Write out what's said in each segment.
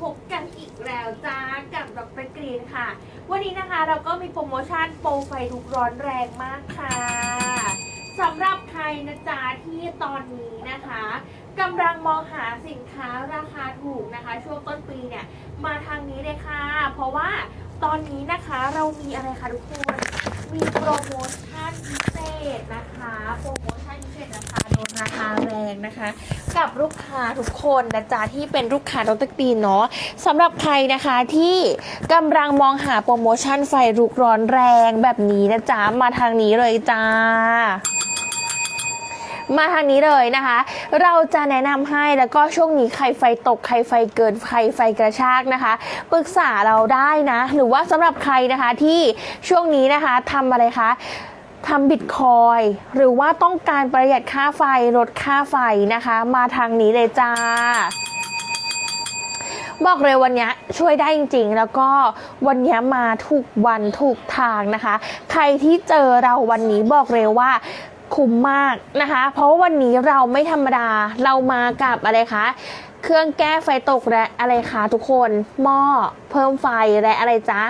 พบกันอีกแล้วจ้ากับดรกรีนค่ะ วันนี้นะคะเราก็มีโปรโมชั่นโปรไฟลุกร้อนแรงมากค่ะสำหรับใครนะจ๊ะที่ตอนนี้นะคะกำลังมองหาสินค้าราคาถูกนะคะ ช่วงต้นปีเนี่ยมาทางนี้เลยค่ะ เพราะว่าตอนนี้นะคะเรามีอะไรคะทุกคนมีโปรโมชั่นพิเศษนะคะ โปรโมชั่นพิเศษราคาลดราคาแรงนะคะ กับลูกค้าทุกคนนะจ๊ะที่เป็นลูกค้าดรตีนเนาะสำหรับใครนะคะที่กำลังมองหาโปรโมชั่นไฟลุกร้อนแรงแบบนี้นะจ๊ะมาทางนี้เลยจ้ามาทางนี้เลยนะคะ เราจะแนะนำให้แล้วก็ช่วงนี้ใครไฟตกใครไฟเกินใครไฟกระชากนะคะ ปรึกษาเราได้นะ หรือว่าสำหรับใครนะคะที่ช่วงนี้นะคะทำอะไรคะ ทำบิตคอยหรือว่าต้องการประหยัดค่าไฟลดค่าไฟนะคะ มาทางนี้เลยจ้า บอกเลยวันนี้ช่วยได้จริงๆ แล้วก็วันนี้มาถูกวันถูกทางนะคะ ใครที่เจอเราวันนี้บอกเลยว่าคุ้มมากนะคะ เพราะว่าวันนี้เราไม่ธรรมดาเรามากับอะไรคะเครื่องแก้ไฟตกและอะไรคะทุกคนหม้อเพิ่มไฟและอะไรจ๊ะ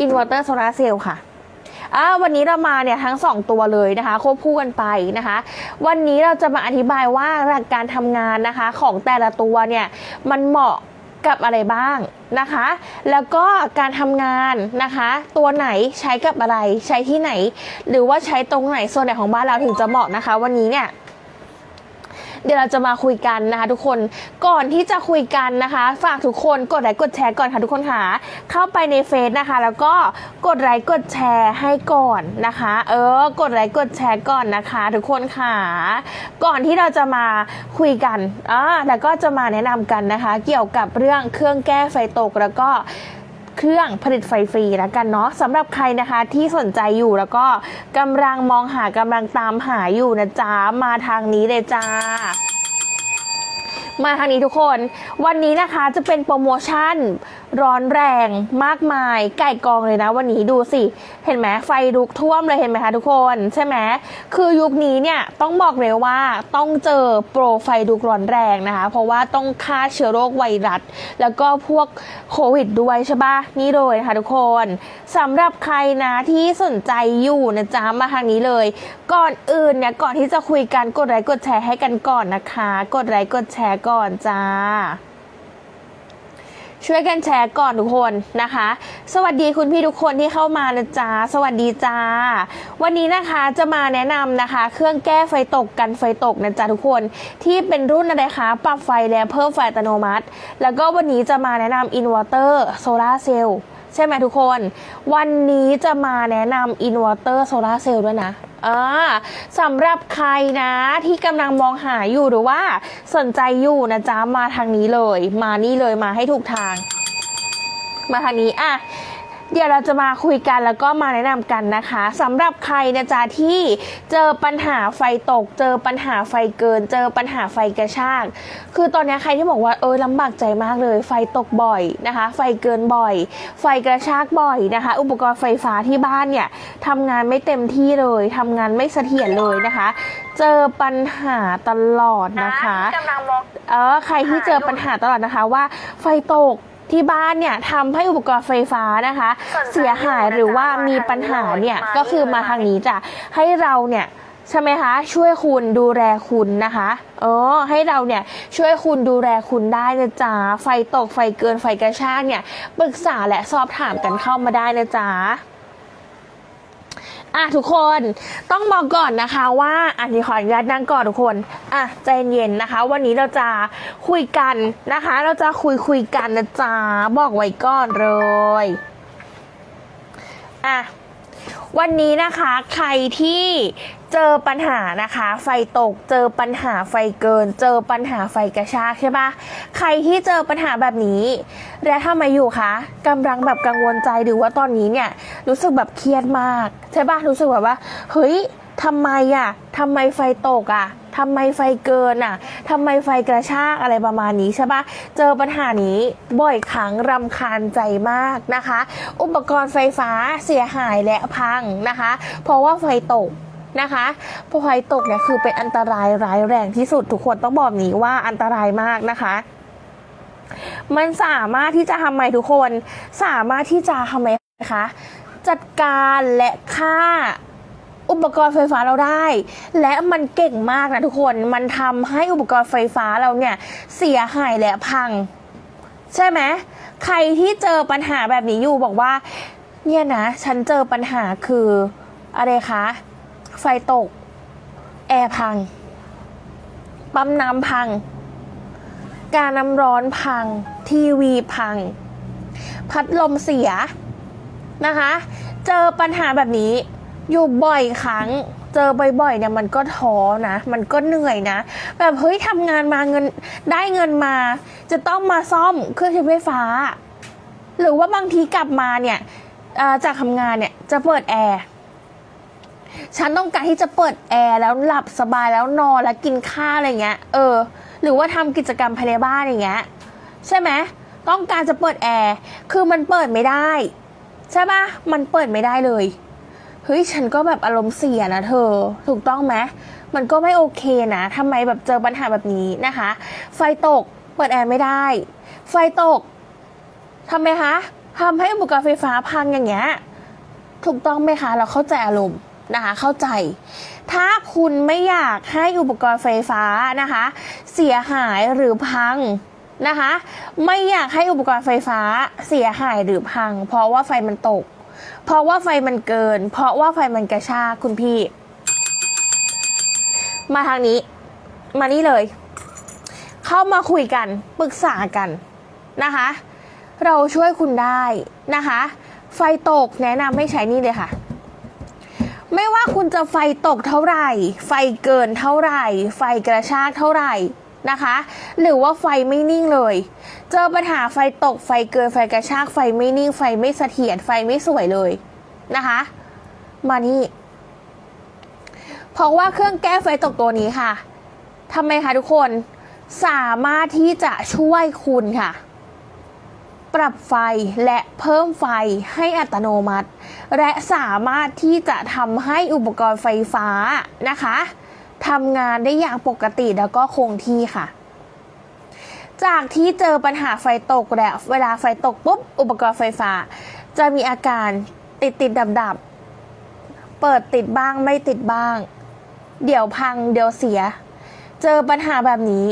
อินเวอร์เตอร์โซลาร์เซลล์ค่ะ อ่าวันนี้เรามาเนี่ยทั้ง 2 ตัวเลยนะคะควบคู่กันไปนะคะ วันนี้เราจะมาอธิบายว่าหลักการทำงานนะคะของแต่ละตัวเนี่ยมันเหมาะกับอะไรบ้างนะคะ แล้วก็การทำงานนะคะ ตัวไหนใช้กับอะไรใช้ที่ไหน หรือว่าใช้ตรงไหนส่วนไหนของบ้านเราถึงจะเหมาะนะคะ วันนี้เนี่ย เดี๋ยวเราจะมาคุยกันนะคะ ทุกคนก่อนที่จะคุยกันนะคะ ฝากทุกคนกดไลค์กดแชร์ก่อนค่ะทุกคนค่ะเข้าไปในเฟซนะคะ แล้วก็กดไลค์กดแชร์ให้ก่อนนะคะ เออ กดไลค์กดแชร์ก่อนนะคะ ทุกคนค่ะ ก่อนที่เราจะมาคุยกันอ่าแล้วก็จะมาแนะนำกันนะคะ เกี่ยวกับเรื่องเครื่องแก้ไฟตกแล้วก็ เครื่องผลิตไฟฟรีแล้วกันเนาะสำหรับใครนะคะที่สนใจอยู่แล้วก็กำลังมองหากำลังตามหาอยู่นะจ๊ะมาทางนี้เลยจ้ามาทางนี้ทุกคน วันนี้นะคะจะเป็นโปรโมชั่น ร้อนแรงมากมาย ไก่กองเลยนะวันนี้ดูสิ เห็นไหมไฟลุกท่วมเลยเห็นไหมคะทุกคนใช่ไหมคือยุคนี้เนี่ยต้องบอกเลยว่าต้องเจอโปรไฟลุกร้อนแรงนะคะ เพราะว่าต้องฆ่าเชื้อโรคไวรัส แล้วก็พวกโควิดด้วยใช่ปะนี่เลยนะคะทุกคนสำหรับใครนะที่สนใจอยู่นะจ๊ะมาทางนี้เลย ก่อนอื่นเนี่ยก่อนที่จะคุยกันกดไลค์กดแชร์ให้กันก่อนนะคะ กดไลค์กดแชร์ก่อนจ้า ช่วยกันแชร์ก่อนทุกคนนะคะ สวัสดีคุณพี่ทุกคนที่เข้ามานะจ๊ะสวัสดีจ้า วันนี้นะคะจะมาแนะนำนะคะ เครื่องแก้ไฟตกกันไฟตกนะจ๊ะทุกคนที่เป็นรุ่นอะไรคะปรับไฟและเพิ่มไฟอัตโนมัติ แล้วก็วันนี้จะมาแนะนำอินเวอร์เตอร์โซลาเซลล์ใช่ไหมทุกคน วันนี้จะมาแนะนำอินเวอร์เตอร์โซลาเซลล์ด้วยนะ อ่าสำหรับใครนะ ที่กำลังมองหาอยู่หรือว่า สนใจอยู่นะจ๊ะมาทางนี้เลย มานี่เลยมาให้ถูกทาง มาทางนี้อะ เดี๋ยวเราจะมาคุยกันแล้วก็มาแนะนำกันนะคะสำหรับใครนะจ๊ะที่เจอปัญหาไฟตก เจอปัญหาไฟเกิน เจอปัญหาไฟกระชาก คือตอนนี้ใครที่บอกว่าเออลำบากใจมากเลย ไฟตกบ่อยนะคะ ไฟเกินบ่อย ไฟกระชากบ่อยนะคะ อุปกรณ์ไฟฟ้าที่บ้านเนี่ยทำงานไม่เต็มที่เลยทำงานไม่เสถียรเลยนะคะ เจอปัญหาตลอดนะคะกำลังมองเออใครที่เจอปัญหาตลอดนะคะว่าไฟตก ที่บ้านเนี่ยทำให้อุปกรณ์ไฟฟ้านะคะสนใจเสียหายหรือว่ามีปัญหาเนี่ยมาก็คือเลยมาทางนี้จ้ะให้เราเนี่ยใช่ไหมคะ ช่วยคุณดูแลคุณนะคะเออให้เราเนี่ยช่วยคุณดูแลคุณได้นะจ๊ะไฟตกไฟเกินไฟกระชากเนี่ยปรึกษาและสอบถามกันเข้ามาได้นะจ๊ะ อะทุกคนต้องบอกก่อนนะคะว่าอันนี้ขออนุญาตนั่งก่อนทุกคนอะใจเย็นนะคะ วันนี้เราจะคุยกันนะคะ เราจะคุยคุยกันนะจ๊ะบอกไว้ก่อนเลยอะ วันนี้นะคะใครที่เจอปัญหานะคะ ไฟตกเจอปัญหาไฟเกิน เจอปัญหาไฟกระชากใช่ปะใครที่เจอปัญหาแบบนี้ และทำไมอยู่คะกำลังแบบกังวลใจหรือว่าตอนนี้เนี่ยรู้สึกแบบเครียดมากใช่ปะรู้สึกแบบว่าเฮ้ยทำไมอะทำไมไฟตกอะ ทำไมไฟเกินอะทำไมไฟกระชากอะไรประมาณนี้ใช่ปะเจอปัญหานี้บ่อยครั้งรำคาญใจมากนะคะ อุปกรณ์ไฟฟ้าเสียหายและพังนะคะ เพราะว่าไฟตกนะคะเพราะไฟตกเนี่ยคือเป็นอันตรายร้ายแรงที่สุดทุกคนต้องบอกนี้ว่าอันตรายมากนะคะมันสามารถที่จะทำไมทุกคน สามารถที่จะทำไมคะ จัดการและฆ่า อุปกรณ์ไฟฟ้าเราได้ และมันเก่งมากนะทุกคนมันทำให้อุปกรณ์ไฟฟ้าเราเนี่ยเสียหายและพัง ใช่ไหมใครที่เจอปัญหาแบบนี้อยู่บอกว่า เนี่ยนะ ฉันเจอปัญหาคืออะไรคะไฟตก แอร์พัง ปั๊มน้ำพัง การน้ำร้อนพัง ทีวีพัง พัดลมเสียนะคะ เจอปัญหาแบบนี้ อยู่บ่อยครั้ง เจอบ่อยๆเนี่ยมันก็ท้อนะ มันก็เหนื่อยนะ แบบเฮ้ยทำงานมาเงินได้เงินมา จะต้องมาซ่อมเครื่องใช้ไฟฟ้า หรือว่าบางทีกลับมาเนี่ยจากทำงานเนี่ยจะเปิดแอร์ฉันต้องการที่จะเปิดแอร์แล้วหลับสบายแล้วนอนแล้วกินข้าวอะไรเงี้ย เออ หรือว่าทำกิจกรรมภายในบ้านอย่างเงี้ยใช่ไหมต้องการจะเปิดแอร์คือมันเปิดไม่ได้ ใช่ปะมันเปิดไม่ได้เลย เฮ้ยฉันก็แบบอารมณ์เสียนะเธอ ถูกต้องไหมมันก็ไม่โอเคนะทำไมแบบเจอปัญหาแบบนี้นะคะ ไฟตกเปิดแอร์ไม่ได้ ไฟตกทำไมคะทำให้อุปกรณ์ไฟฟ้าพังอย่างเงี้ยถูกต้องไหมคะ เราเข้าใจอารมณ์นะคะเข้าใจ ถ้าคุณไม่อยากให้อุปกรณ์ไฟฟ้านะคะ เสียหายหรือพังนะคะ ไม่อยากให้อุปกรณ์ไฟฟ้าเสียหายหรือพัง เพราะว่าไฟมันตก เพราะว่าไฟมันเกิน เพราะว่าไฟมันกระชากคุณพี่ มาทางนี้ มานี่เลย เข้ามาคุยกันปรึกษากันนะคะ เราช่วยคุณได้นะคะ ไฟตกแนะนำให้ใช้นี่เลยค่ะไม่ว่าคุณจะไฟตกเท่าไหร่ ไฟเกินเท่าไหร่ ไฟกระชากเท่าไหร่นะคะ หรือว่าไฟไม่นิ่งเลย เจอปัญหาไฟตกไฟเกินไฟกระชากไฟไม่นิ่งไฟไม่เสถียรไฟไม่สวยเลยนะคะ มานี่เพราะว่าเครื่องแก้ไฟตกตัวนี้ค่ะทำไมคะทุกคนสามารถที่จะช่วยคุณค่ะ ปรับไฟและเพิ่มไฟให้อัตโนมัติ และสามารถที่จะทำให้อุปกรณ์ไฟฟ้านะคะทำงานได้อย่างปกติแล้วก็คงที่ค่ะ จากที่เจอปัญหาไฟตกแล้ว เวลาไฟตกปุ๊บ อุปกรณ์ไฟฟ้า จะมีอาการติดติดดับดับเปิดติดบ้างไม่ติดบ้าง เดี๋ยวพังเดี๋ยวเสีย เจอปัญหาแบบนี้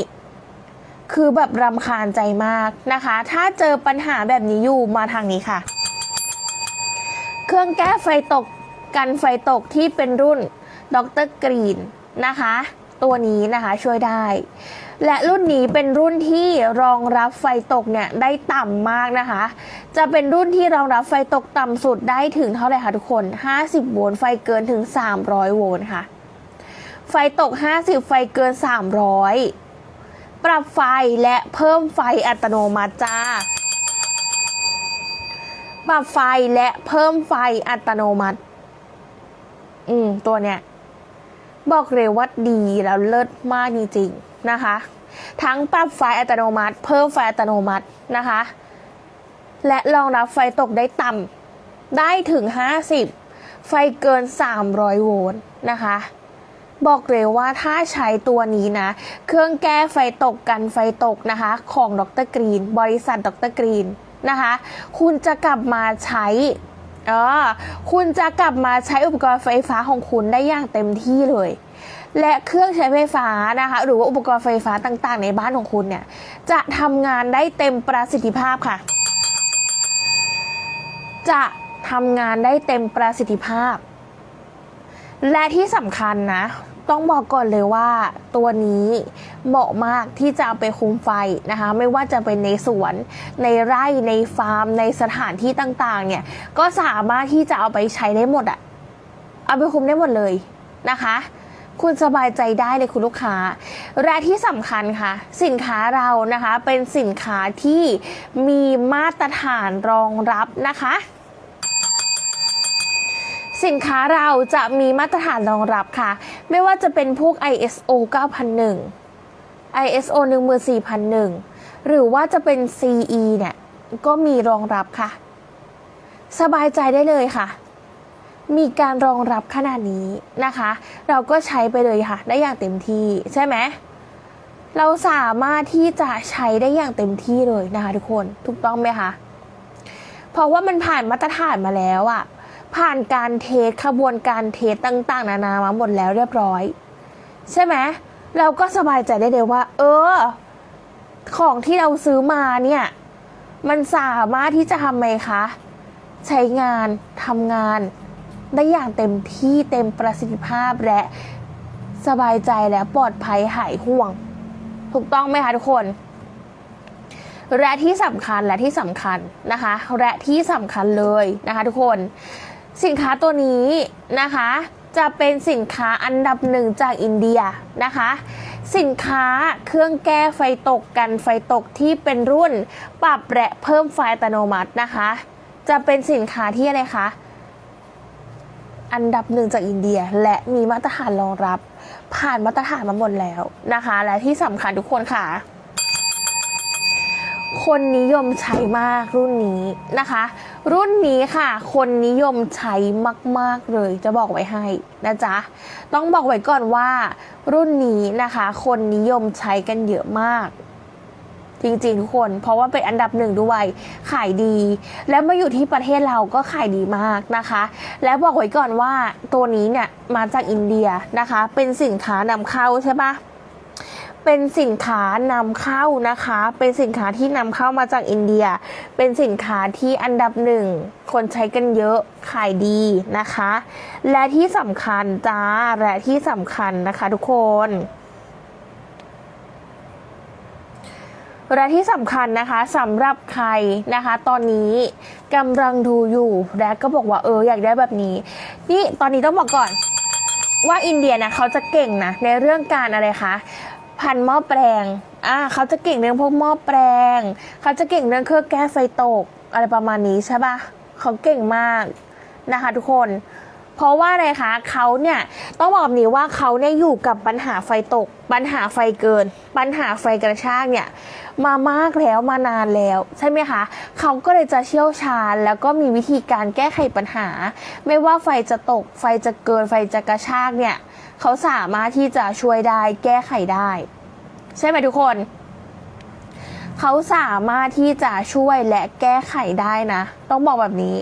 คือแบบรำคาญใจมากนะคะ ถ้าเจอปัญหาแบบนี้อยู่มาทางนี้ค่ะ เครื่องแก้ไฟตกกันไฟตกที่เป็นรุ่นดรกรีนนะคะ ตัวนี้นะคะช่วยได้ และรุ่นนี้เป็นรุ่นที่รองรับไฟตกเนี่ยได้ต่ำมากนะคะ จะเป็นรุ่นที่รองรับไฟตกต่ำสุดได้ถึงเท่าไหร่คะทุกคน 50 โวลต์ไฟเกินถึง 300 โวลต์ค่ะ ไฟตก 50 ไฟเกิน 300 ปรับไฟและเพิ่มไฟอัตโนมัติจ้าปรับไฟและเพิ่มไฟอัตโนมัติ อืม ตัวเนี้ย บอกเลยว่าดีแล้วเลิศมากจริงๆนะคะ ทั้งปรับไฟอัตโนมัติ เพิ่มไฟอัตโนมัตินะคะ และรองรับไฟตกได้ต่ำได้ถึง 50 ไฟเกิน 300 โวลต์นะคะบอกเลยว่าถ้าใช้ตัวนี้นะ เครื่องแก้ไฟตกกันไฟตกนะคะ ของดรกรีน บริษัทดรกรีนนะคะ คุณจะกลับมาใช้ เออคุณจะกลับมาใช้อุปกรณ์ไฟฟ้าของคุณได้อย่างเต็มที่เลย และเครื่องใช้ไฟฟ้านะคะ หรือว่าอุปกรณ์ไฟฟ้าต่างๆ ในบ้านของคุณเนี่ย จะทำงานได้เต็มประสิทธิภาพค่ะ จะทำงานได้เต็มประสิทธิภาพ และที่สำคัญนะ ต้องบอกก่อนเลยว่าตัวนี้ เหมาะมากที่จะเอาไปคุมไฟนะคะ ไม่ว่าจะเป็นในสวนในไร่ในฟาร์ม ในสถานที่ต่างๆ เนี่ยก็สามารถที่จะเอาไปใช้ได้หมดอะเอาไปคุมได้หมดเลยนะคะ คุณสบายใจได้เลยคุณลูกค้า และที่สำคัญค่ะ สินค้าเรานะคะเป็นสินค้าที่มีมาตรฐานรองรับนะคะสินค้าเราจะมีมาตรฐานรองรับค่ะ ไม่ว่าจะเป็นพวก ISO 9001 ISO 14001 หรือว่าจะเป็น CE เนี่ย ก็มีรองรับค่ะ สบายใจได้เลยค่ะ มีการรองรับขนาดนี้นะคะ เราก็ใช้ไปเลยค่ะ ได้อย่างเต็มที่ใช่ไหมเราสามารถที่จะใช้ได้อย่างเต็มที่เลยนะคะทุกคนถูกต้องไหมคะ เพราะว่ามันผ่านมาตรฐานมาแล้วอะผ่านการเทสขบวนการเทสต่าง ๆ นานามาหมดแล้วเรียบร้อย ใช่ไหม เราก็สบายใจได้เลยว่า เออ ของที่เราซื้อมาเนี่ย มันสามารถที่จะทำไมคะ ใช้งานทำงาน ได้อย่างเต็มที่เต็มประสิทธิภาพและสบายใจและปลอดภัยหายห่วง ถูกต้องไหมคะทุกคน และที่สำคัญและที่สำคัญนะคะ และที่สำคัญเลยนะคะ ทุกคน สินค้าตัวนี้นะคะ จะเป็นสินค้าอันดับหนึ่งจากอินเดียนะคะ สินค้าเครื่องแก้ไฟตกกันไฟตกที่เป็นรุ่นปรับและเพิ่มไฟอัตโนมัตินะคะ จะเป็นสินค้าที่อะไรคะอันดับหนึ่งจากอินเดียและมีมาตรฐานรองรับ ผ่านมาตรฐานมาหมดแล้วนะคะ และที่สำคัญทุกคนค่ะ คนนิยมใช้มากรุ่นนี้นะคะ รุ่นนี้ค่ะ คนนิยมใช้มาก ๆ เลย จะบอกไว้ให้นะจ๊ะ ต้องบอกไว้ก่อนว่า รุ่นนี้นะคะ คนนิยมใช้กันเยอะมาก จริง ๆ ทุกคน เพราะว่าเป็นอันดับหนึ่งด้วย ขายดี แล้วมาอยู่ที่ประเทศเราก็ขายดีมากนะคะ และบอกไว้ก่อนว่าตัวนี้เนี่ยมาจากอินเดียนะคะ เป็นสินค้านำเข้าใช่ปะ เป็นสินค้านำเข้านะคะ เป็นสินค้าที่นำเข้ามาจากอินเดีย เป็นสินค้าที่อันดับหนึ่ง คนใช้กันเยอะ ขายดีนะคะ และที่สำคัญจ้า และที่สำคัญนะคะทุกคนและที่สำคัญนะคะสำหรับใครนะคะ ตอนนี้กำลังดูอยู่และก็บอกว่าเอออยากได้แบบนี้ นี่ตอนนี้ต้องบอกก่อนว่าอินเดียนะเขาจะเก่งนะในเรื่องการอะไรคะ พันหม้อแปลงอ่าเขาจะเก่งเรื่องพวกหม้อแปลง เขาจะเก่งเรื่องเครื่องแก้ไฟตกอะไรประมาณนี้ใช่ปะเขาเก่งมากนะคะทุกคน เพราะว่าอะไรคะเขาเนี่ยต้องบอกนี้ว่าเขาเนี่ยอยู่กับปัญหาไฟตก ปัญหาไฟเกิน ปัญหาไฟกระชากเนี่ยมามากแล้วมานานแล้ว ใช่ไหมคะเขาก็เลยจะเชี่ยวชาญ แล้วก็มีวิธีการแก้ไขปัญหา ไม่ว่าไฟจะตก ไฟจะเกินไฟจะกระชากเนี่ย เขาสามารถที่จะช่วยได้แก้ไขได้ ใช่ไหมทุกคน เขาสามารถที่จะช่วยและแก้ไขได้นะ ต้องบอกแบบนี้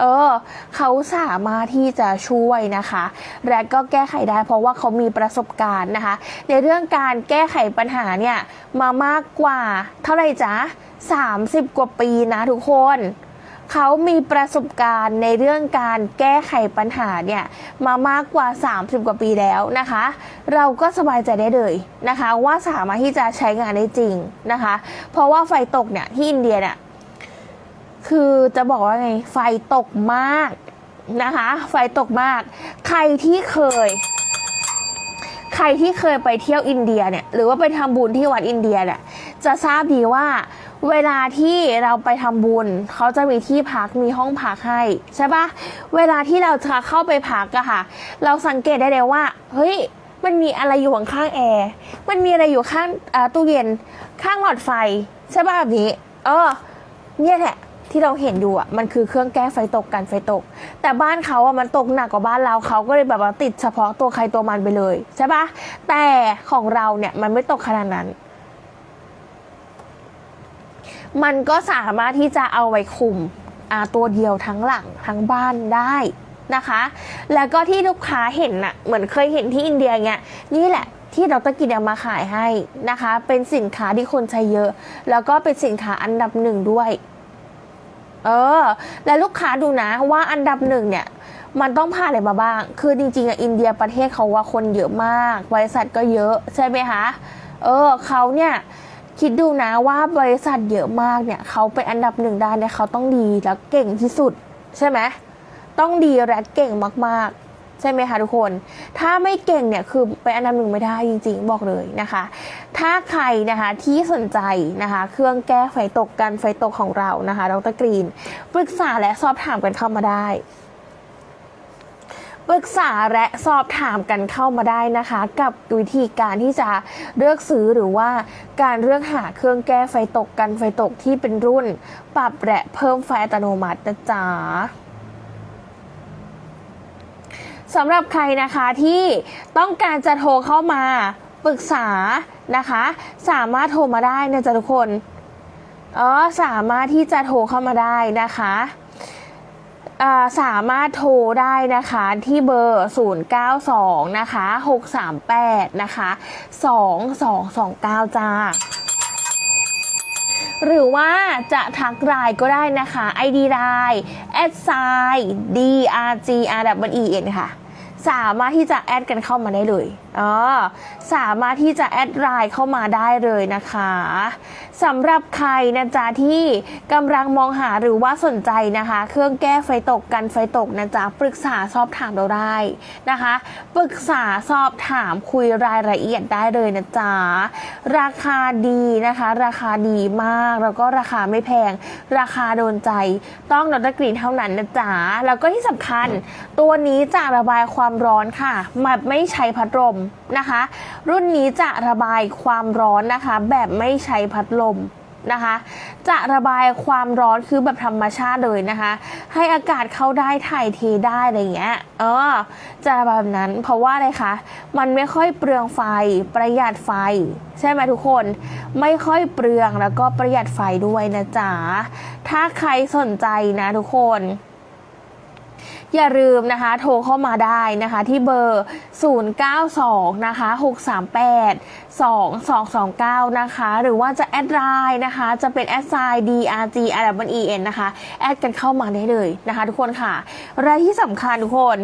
เออ เขาสามารถที่จะช่วยนะคะ และก็แก้ไขได้ เพราะว่าเขามีประสบการณ์นะคะ ในเรื่องการแก้ไขปัญหาเนี่ยมามากกว่า เท่าไหร่จ๊ะ30 กว่าปีนะทุกคน เขามีประสบการณ์ในเรื่องการแก้ไขปัญหาเนี่ยมามากกว่า 30 กว่าปีแล้วนะคะ เราก็สบายใจได้เลยนะคะ ว่าสามารถที่จะใช้งานได้จริงนะคะ เพราะว่าไฟตกเนี่ยที่อินเดียเนี่ยคือจะบอกว่าไงไฟตกมากนะคะ ไฟตกมาก ใครที่เคย ใครที่เคยไปเที่ยวอินเดียเนี่ยหรือว่าไปทำบุญที่วัดอินเดียเนี่ยจะทราบดีว่า เวลาที่เราไปทำบุญเขาจะมีที่พักมีห้องพักให้ใช่ปะเวลาที่เราจะเข้าไปพักอะค่ะ เราสังเกตได้เลยว่า เฮ้ยมันมีอะไรอยู่ข้างแอร์มันมีอะไรอยู่ข้างตู้เย็นข้างหลอดไฟใช่ปะแบบนี้ เออ เนี่ยแหละที่เราเห็นอยู่อะมันคือเครื่องแก้ไฟตกกันไฟตก แต่บ้านเขาอะมันตกหนักกว่าบ้านเราเขาก็เลยแบบว่าติดเฉพาะตัวใครตัวมันไปเลยใช่ปะแต่ของเราเนี่ยมันไม่ตกขนาดนั้น มันก็สามารถที่จะเอาไว้คุมตัวเดียวทั้งหลังทั้งบ้านได้นะคะ แล้วก็ที่ลูกค้าเห็นน่ะเหมือนเคยเห็นที่อินเดียเงี้ยนี่แหละที่ดรกินเอามาขายให้นะคะ เป็นสินค้าที่คนใช้เยอะ แล้วก็เป็นสินค้าอันดับหนึ่งด้วยเออ และลูกค้าดูนะว่าอันดับหนึ่งเนี่ย มันต้องผ่านอะไรมาบ้าง คือจริงๆอะอินเดียประเทศเขาว่าคนเยอะมาก บริษัทก็เยอะใช่ไหมคะ เออเขาเนี่ย คิดดูนะว่าบริษัทเยอะมากเนี่ยเขาเป็นอันดับหนึ่งได้เนี่ยเขาต้องดีแล้วเก่งที่สุด ใช่ไหมต้องดีและเก่งมากๆ ใช่ไหมคะทุกคน ถ้าไม่เก่งเนี่ยคือเป็นอันดับหนึ่งไม่ได้จริง ๆ บอกเลยนะคะ ถ้าใครนะคะที่สนใจนะคะ เครื่องแก้ไฟตกกันไฟตกของเรานะคะดรกรีน ปรึกษาและสอบถามกันเข้ามาได้ ปรึกษาและสอบถามกันเข้ามาได้นะคะ กับวิธีการที่จะเลือกซื้อหรือว่าการเลือกหาเครื่องแก้ไฟตกกันไฟตกที่เป็นรุ่น ปรับและเพิ่มไฟอัตโนมัตินะจ๊ะสำหรับใครนะคะที่ต้องการจะโทรเข้ามาปรึกษานะคะ สามารถโทรมาได้นะจ๊ะทุกคนอ๋อสามารถที่จะโทรเข้ามาได้นะคะ สามารถโทรได้นะคะที่เบอร์ 092 นะคะ 638 นะคะ 2229 จ้า หรือว่าจะทักไลน์ก็ได้นะคะ ID ไลน์ s i d r g r w e n ค่ะ สามารถที่จะแอดกันเข้ามาได้เลยออสามารถที่จะแอดไลน์เข้ามาได้เลยนะคะสำหรับใครนะจ๊ะที่กำลังมองหาหรือว่าสนใจนะคะ เครื่องแก้ไฟตกกันไฟตกนะจ๊ะปรึกษาสอบถามเราได้นะคะ ปรึกษาสอบถามคุยรายละเอียดได้เลยนะจ๊ะราคาดีนะคะ ราคาดีมากแล้วก็ราคาไม่แพง ราคาโดนใจต้องดรกรีนเท่านั้นนะจ๊ะแล้วก็ที่สำคัญตัวนี้จะระบายความร้อนค่ะแบบไม่ใช้พัดลมนะคะ รุ่นนี้จะระบายความร้อนนะคะ แบบไม่ใช้พัดลมนะคะ จะระบายความร้อนคือแบบธรรมชาติเลยนะคะ ให้อากาศเข้าได้ถ่ายเทได้อะไรอย่างเงี้ยเออ จะระบายแบบนั้นเพราะว่าอะไรคะมันไม่ค่อยเปลืองไฟประหยัดไฟ ใช่ไหมทุกคนไม่ค่อยเปลืองแล้วก็ประหยัดไฟด้วยนะจ๊ะถ้าใครสนใจนะทุกคน อย่าลืมนะคะ โทรเข้ามาได้นะคะที่เบอร์ 092 นะคะ 638 2229 นะคะ หรือว่าจะแอดไลน์นะคะ จะเป็นแอดไซน์ DRG R W E N นะคะ แอดกันเข้ามาได้เลยนะคะทุกคนค่ะรายที่สำคัญทุกคน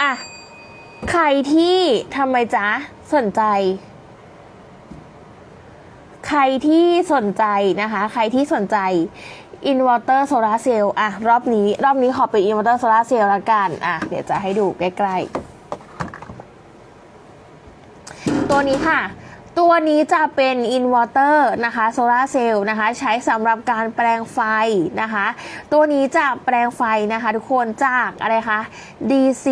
อะ ใครที่ทำไมจ๊ะ สนใจใครที่สนใจนะคะ ใครที่สนใจ อินเวอร์เตอร์โซลาเซลล์อะ รอบนี้ รอบนี้ขอเป็นอินเวอร์เตอร์โซลาเซลล์ละกัน อะ เดี๋ยวจะให้ดูใกล้ๆ ตัวนี้ค่ะ ตัวนี้จะเป็นอินเวอร์เตอร์นะคะโซลาเซลล์นะคะ ใช้สำหรับการแปลงไฟนะคะ ตัวนี้จะแปลงไฟนะคะทุกคนจากอะไรคะ DC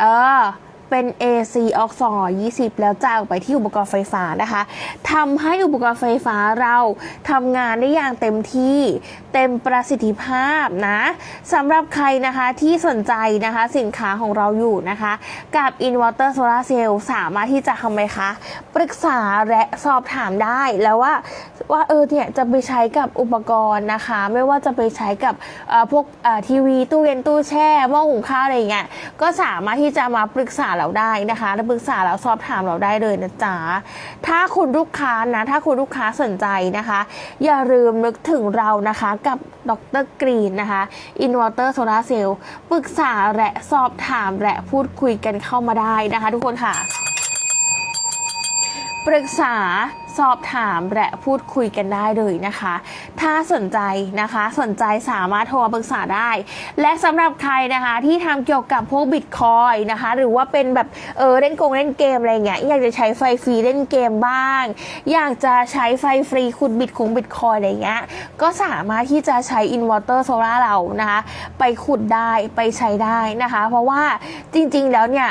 เออ เป็น AC ออก220 แล้วจ่ายออกไปที่อุปกรณ์ไฟฟ้านะคะทำให้อุปกรณ์ไฟฟ้าเราทำงานได้อย่างเต็มที่เต็มประสิทธิภาพนะสำหรับใครนะคะที่สนใจนะคะสินค้าของเราอยู่นะคะ กับ Inverter Solar Cell สามารถที่จะทำไหมคะ ปรึกษาและสอบถามได้แล้วว่าว่าเออเนี่ยจะไปใช้กับอุปกรณ์นะคะ ไม่ว่าจะไปใช้กับพวกทีวีตู้เย็นตู้แช่หม้อหุงข้าวอะไรเงี้ยก็สามารถที่จะมาปรึกษาเราได้นะคะและปรึกษาเราสอบถามเราได้เลยนะจ๊ะถ้าคุณลูกค้านะ ถ้าคุณลูกค้าสนใจนะคะ อย่าลืมนึกถึงเรานะคะกับดรกรีนนะคะอินวอเตอร์โซลาเซลล์ปรึกษาและสอบถามและพูดคุยกันเข้ามาได้นะคะ ทุกคนค่ะ ปรึกษา สอบถามและพูดคุยกันได้เลยนะคะ ถ้าสนใจนะคะสนใจสามารถโทรปรึกษาได้ และสำหรับใครนะคะที่ทำเกี่ยวกับพวกบิตคอยนะคะหรือว่าเป็นแบบเออเล่นกงเล่นเกมอะไรเงี้ยอยากจะใช้ไฟฟรีเล่นเกมบ้าง อยากจะใช้ไฟฟรีขุดบิตคงบิตคอยอะไรเงี้ยก็สามารถที่จะใช้อินเวอร์เตอร์โซล่าเรานะคะ ไปขุดได้ไปใช้ได้นะคะ เพราะว่าจริงๆแล้วเนี่ย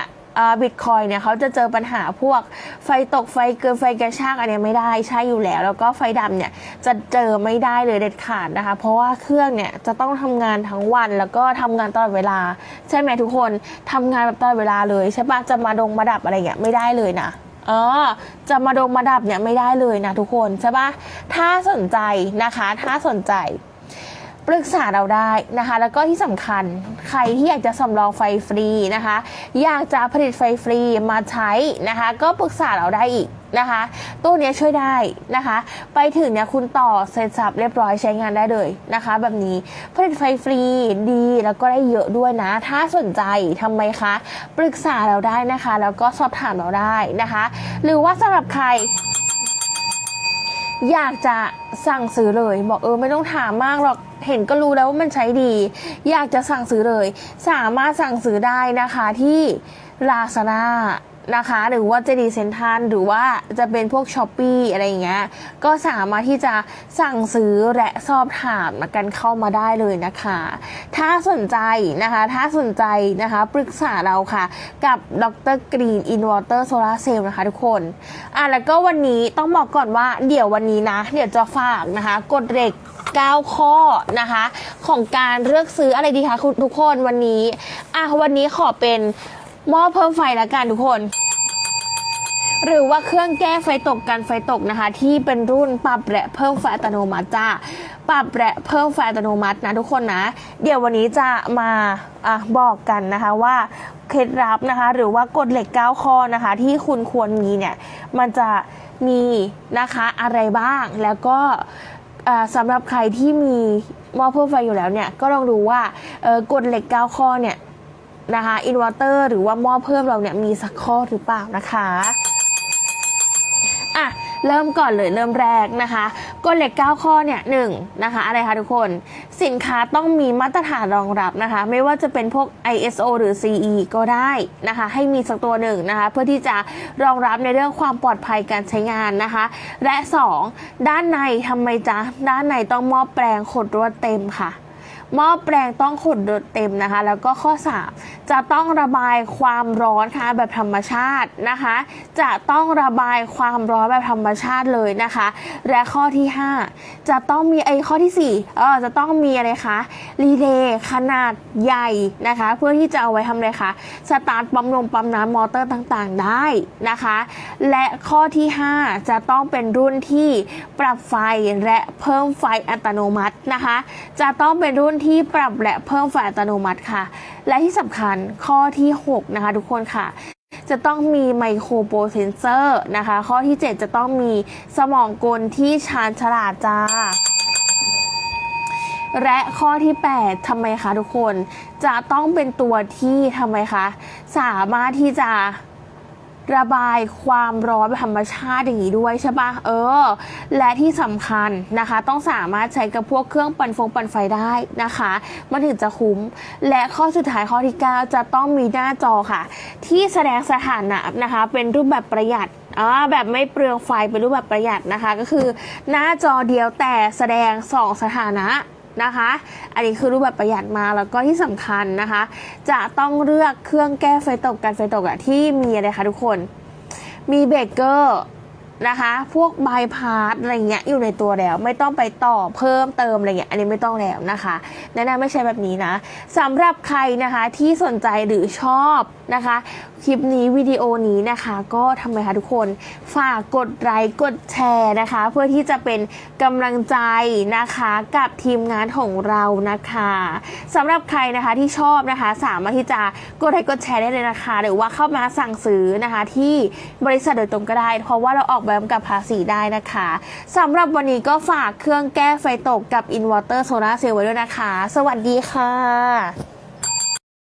บิตคอยเนี่ยเขาจะเจอปัญหาพวกไฟตกไฟเกินไฟกระชากอันเนี้ยไม่ได้ใช่อยู่แล้ว แล้วก็ไฟดับเนี่ยจะเจอไม่ได้เลยเด็ดขาดนะคะ เพราะว่าเครื่องเนี่ยจะต้องทำงานทั้งวันแล้วก็ทำงานตลอดเวลา ใช่ไหมทุกคนทำงานแบบตลอดเวลาเลยใช่ปะจะมาดงมาดับอะไรเงี้ยไม่ได้เลยนะเออจะมาดงมาดับเนี่ยไม่ได้เลยนะทุกคนใช่ปะถ้าสนใจนะคะ ถ้าสนใจ ปรึกษาเราได้นะคะ แล้วก็ที่สำคัญใครที่อยากจะสำรองไฟฟรีนะคะ อยากจะผลิตไฟฟรีมาใช้นะคะ ก็ปรึกษาเราได้อีกนะคะตัวนี้ช่วยได้นะคะ ไปถึงเนี่ยคุณต่อเสร็จสับเรียบร้อยใช้งานได้เลยนะคะ แบบนี้ผลิตไฟฟรีดีแล้วก็ได้เยอะด้วยนะ ถ้าสนใจทำไมคะปรึกษาเราได้นะคะ แล้วก็สอบถามเราได้นะคะ หรือว่าสำหรับใคร อยากจะสั่งซื้อเลย บอกเออไม่ต้องถามมากหรอกเห็นก็รู้แล้วว่ามันใช้ดี อยากจะสั่งซื้อเลย สามารถสั่งซื้อได้นะคะที่ลาซาด้า นะคะ หรือว่าจะดีเซนทันหรือว่าจะเป็นพวกช้อปปีอะไรอย่างเงี้ยก็สามารถที่จะสั่งซื้อและสอบถามกันเข้ามาได้เลยนะคะ ถ้าสนใจนะคะ ถ้าสนใจนะคะปรึกษาเราค่ะ กับดรกรีนอินวอเตอร์โซลาเซลล์นะคะทุกคนอะแล้วก็วันนี้ต้องบอกก่อนว่าเดี๋ยววันนี้นะ เดี๋ยวจะฝากนะคะกฎเหล็ก9 ข้อนะคะ ของการเลือกซื้ออะไรดีคะคุณทุกคนวันนี้อะวันนี้ขอเป็น หม้อเพิ่มไฟละกันทุกคน หรือว่าเครื่องแก้ไฟตกกันไฟตกนะคะ ที่เป็นรุ่นปรับและเพิ่มไฟอัตโนมัติจ้าปรับและเพิ่มไฟอัตโนมัตินะทุกคนนะ เดี๋ยววันนี้จะมาอะบอกกันนะคะว่าเคล็ดลับนะคะ หรือว่ากฎเหล็ก 9 ข้อนะคะ ที่คุณควรมีเนี่ย มันจะมีนะคะอะไรบ้างแล้วก็สำหรับใครที่มีหม้อเพิ่มไฟอยู่แล้วเนี่ย ก็ลองดูว่ากฎเหล็ก 9 ข้อเนี่ย นะคะอินเวอร์เตอร์หรือว่าหม้อเพิ่มเราเนี่ยมีสักข้อหรือเปล่านะคะอะเริ่มก่อนเลยเริ่มแรกนะคะกฎเหล็ก 9 ข้อเนี่ยหนึ่งนะคะ อะไรคะทุกคน สินค้าต้องมีมาตรฐานรองรับนะคะ ไม่ว่าจะเป็นพวก ISO หรือ CE ก็ได้นะคะ ให้มีสักตัวหนึ่งนะคะ เพื่อที่จะรองรับในเรื่องความปลอดภัยการใช้งานนะคะ และ 2 ด้านในทำไมจ๊ะ ด้านในต้องม้อแปลงขดรวดเต็มค่ะ หม้อแปลงต้องขดรดเต็มนะคะ แล้วก็ข้อ 3 จะต้องระบายความร้อนค่ะแบบธรรมชาตินะคะ จะต้องระบายความร้อนแบบธรรมชาติเลยนะคะ และข้อที่ 5 จะต้องมีไอ้ข้อที่4เออจะต้องมีอะไรคะรีเลย์ขนาดใหญ่นะคะ เพื่อที่จะเอาไว้ทำอะไรคะสตาร์ทปั๊มนมปั๊มน้ำมอเตอร์ต่างๆ ได้นะคะ และข้อที่ 5 จะต้องเป็นรุ่นที่ปรับไฟและเพิ่มไฟอัตโนมัตินะคะ จะต้องเป็นรุ่นที่ปรับและเพิ่มไฟอัตโนมัติค่ะ และที่สำคัญข้อที่ 6 นะคะ ทุกคนค่ะจะต้องมีไมโครโปรเซนเซอร์นะคะ ข้อที่ 7 จะต้องมีสมองกลที่ชาญฉลาดจ้า และข้อที่ 8ทำไมคะทุกคน จะต้องเป็นตัวที่ทำไมคะ สามารถที่จะ ระบายความร้อนธรรมชาติอย่างนี้ด้วยใช่ปะเออ และที่สำคัญนะคะ ต้องสามารถใช้กับพวกเครื่องปั่นฟงปั่นไฟได้นะคะ มันถึงจะคุ้ม และข้อสุดท้ายข้อที่ 9 จะต้องมีหน้าจอค่ะ ที่แสดงสถานะนะคะ เป็นรูปแบบประหยัดอ่าแบบไม่เปลืองไฟเป็นรูปแบบประหยัดนะคะ ก็คือหน้าจอเดียวแต่แสดง 2 สถานะ นะคะ อันนี้คือรูปแบบประหยัดมาแล้วก็ที่สำคัญนะคะ จะต้องเลือกเครื่องแก้ไฟตกกันไฟตกอะที่มีอะไรคะทุกคน มีเบรกเกอร์ นะคะ พวกบายพาสอะไรเงี้ยอยู่ในตัวแล้ว ไม่ต้องไปต่อเพิ่มเติมอะไรเงี้ยอันนี้ไม่ต้องแล้วนะคะแนะนำไม่ใช่แบบนี้นะสำหรับใครนะคะที่สนใจหรือชอบนะคะ คลิปนี้วิดีโอนี้นะคะ ก็ทำไมคะทุกคนฝากกดไลค์กดแชร์นะคะ เพื่อที่จะเป็นกำลังใจนะคะกับทีมงานของเรานะคะสำหรับใครนะคะที่ชอบนะคะ สามารถที่จะกดไลค์กดแชร์ได้เลยนะคะ หรือว่าเข้ามาสั่งซื้อนะคะที่บริษัทโดยตรงก็ได้ เพราะว่าเราออกแบบกับภาษีได้นะคะสำหรับวันนี้ก็ฝากเครื่องแก้ไฟตกกับอินเวอร์เตอร์โซลาเซลล์ไว้ด้วยนะคะ สวัสดีค่ะ